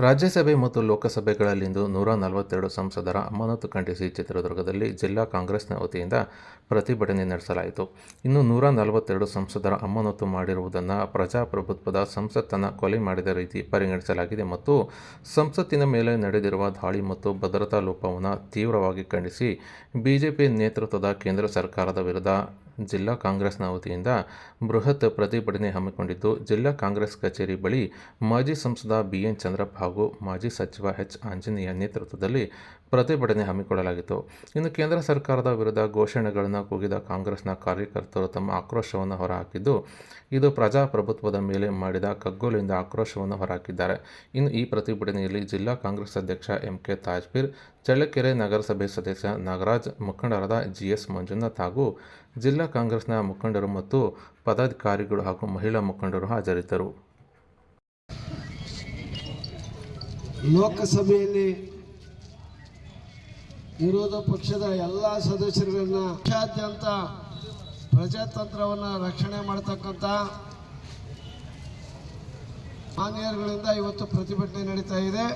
ರಾಜ್ಯಸಭೆ ಮತ್ತು ಲೋಕಸಭೆಗಳಲ್ಲಿಂದು ನೂರ ನಲವತ್ತೆರಡು ಸಂಸದರ ಅಮಾನತು ಖಂಡಿಸಿ ಚಿತ್ರದುರ್ಗದಲ್ಲಿ ಜಿಲ್ಲಾ ಕಾಂಗ್ರೆಸ್ನ ವತಿಯಿಂದ ಪ್ರತಿಭಟನೆ ನಡೆಸಲಾಯಿತು. ಇನ್ನು ನೂರ ನಲವತ್ತೆರಡು ಸಂಸದರ ಅಮಾನತು ಮಾಡಿರುವುದನ್ನು ಪ್ರಜಾಪ್ರಭುತ್ವದ ಸಂಸತ್ತನ್ನು ಕೊಲೆ ಮಾಡಿದ ರೀತಿ ಪರಿಗಣಿಸಲಾಗಿದೆ ಮತ್ತು ಸಂಸತ್ತಿನ ಮೇಲೆ ನಡೆದಿರುವ ದಾಳಿ ಮತ್ತು ಭದ್ರತಾ ಲೋಪವನ್ನು ತೀವ್ರವಾಗಿ ಖಂಡಿಸಿ ಬಿಜೆಪಿ ನೇತೃತ್ವದ ಕೇಂದ್ರ ಸರ್ಕಾರದ ವಿರುದ್ಧ ಜಿಲ್ಲಾ ಕಾಂಗ್ರೆಸ್ನ ವತಿಯಿಂದ ಬೃಹತ್ ಪ್ರತಿಭಟನೆ ಹಮ್ಮಿಕೊಂಡಿದ್ದು, ಜಿಲ್ಲಾ ಕಾಂಗ್ರೆಸ್ ಕಚೇರಿ ಬಳಿ ಮಾಜಿ ಸಂಸದ ಬಿಎನ್ ಚಂದ್ರಪ್ಪ ಹಾಗೂ ಮಾಜಿ ಸಚಿವ ಎಚ್ ಆಂಜನೇಯ ನೇತೃತ್ವದಲ್ಲಿ ಪ್ರತಿಭಟನೆ ಹಮ್ಮಿಕೊಳ್ಳಲಾಗಿತ್ತು. ಇನ್ನು ಕೇಂದ್ರ ಸರ್ಕಾರದ ವಿರುದ್ಧ ಘೋಷಣೆಗಳನ್ನು ಕೂಗಿದ ಕಾಂಗ್ರೆಸ್ನ ಕಾರ್ಯಕರ್ತರು ತಮ್ಮ ಆಕ್ರೋಶವನ್ನು ಹೊರಹಾಕಿದ್ದು, ಇದು ಪ್ರಜಾಪ್ರಭುತ್ವದ ಮೇಲೆ ಮಾಡಿದ ಕಗ್ಗೋಲಿಂದ ಆಕ್ರೋಶವನ್ನು ಹೊರಹಾಕಿದ್ದಾರೆ. ಇನ್ನು ಈ ಪ್ರತಿಭಟನೆಯಲ್ಲಿ ಜಿಲ್ಲಾ ಕಾಂಗ್ರೆಸ್ ಅಧ್ಯಕ್ಷ ಎಂ ಕೆ ತಾಜ್ಪೀರ್ ಚಳ್ಳಕೆರೆ ನಗರಸಭೆ ಸದಸ್ಯ ನಾಗರಾಜ್, ಮುಖಂಡರಾದ ಜಿಎಸ್ ಮಂಜುನಾಥ್ ಹಾಗೂ ಜಿಲ್ಲಾ ಕಾಂಗ್ರೆಸ್ನ ಮುಖಂಡರು ಮತ್ತು ಪದಾಧಿಕಾರಿಗಳು ಹಾಗೂ ಮಹಿಳಾ ಮುಖಂಡರು ಹಾಜರಿದ್ದರು. ಲೋಕಸಭೆಯಲ್ಲಿ ವಿರೋಧ ಪಕ್ಷದ ಎಲ್ಲ ಸದಸ್ಯರುಗಳನ್ನ ದೇಶಾದ್ಯಂತ ಪ್ರಜಾತಂತ್ರವನ್ನು ರಕ್ಷಣೆ ಮಾಡ್ತಕ್ಕಂಥ ಮಾನ್ಯರುಗಳಿಂದ ಇವತ್ತು ಪ್ರತಿಭಟನೆ ನಡೀತಾ ಇದೆ.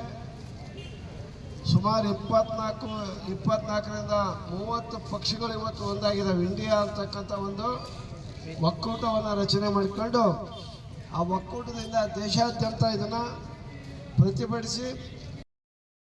ಸುಮಾರು ಇಪ್ಪತ್ನಾಲ್ಕು, ಇಪ್ಪತ್ನಾಲ್ಕರಿಂದ ಮೂವತ್ತು ಪಕ್ಷಗಳು ಇವತ್ತು ಒಂದಾಗಿದ್ದಾವೆ ಇಂಡಿಯಾ ಅಂತಕ್ಕಂಥ ಒಂದು ಒಕ್ಕೂಟವನ್ನು ರಚನೆ ಮಾಡಿಕೊಂಡು ಆ ಒಕ್ಕೂಟದಿಂದ ದೇಶಾದ್ಯಂತ ಇದನ್ನು ಪ್ರತಿಭಟಿಸಿ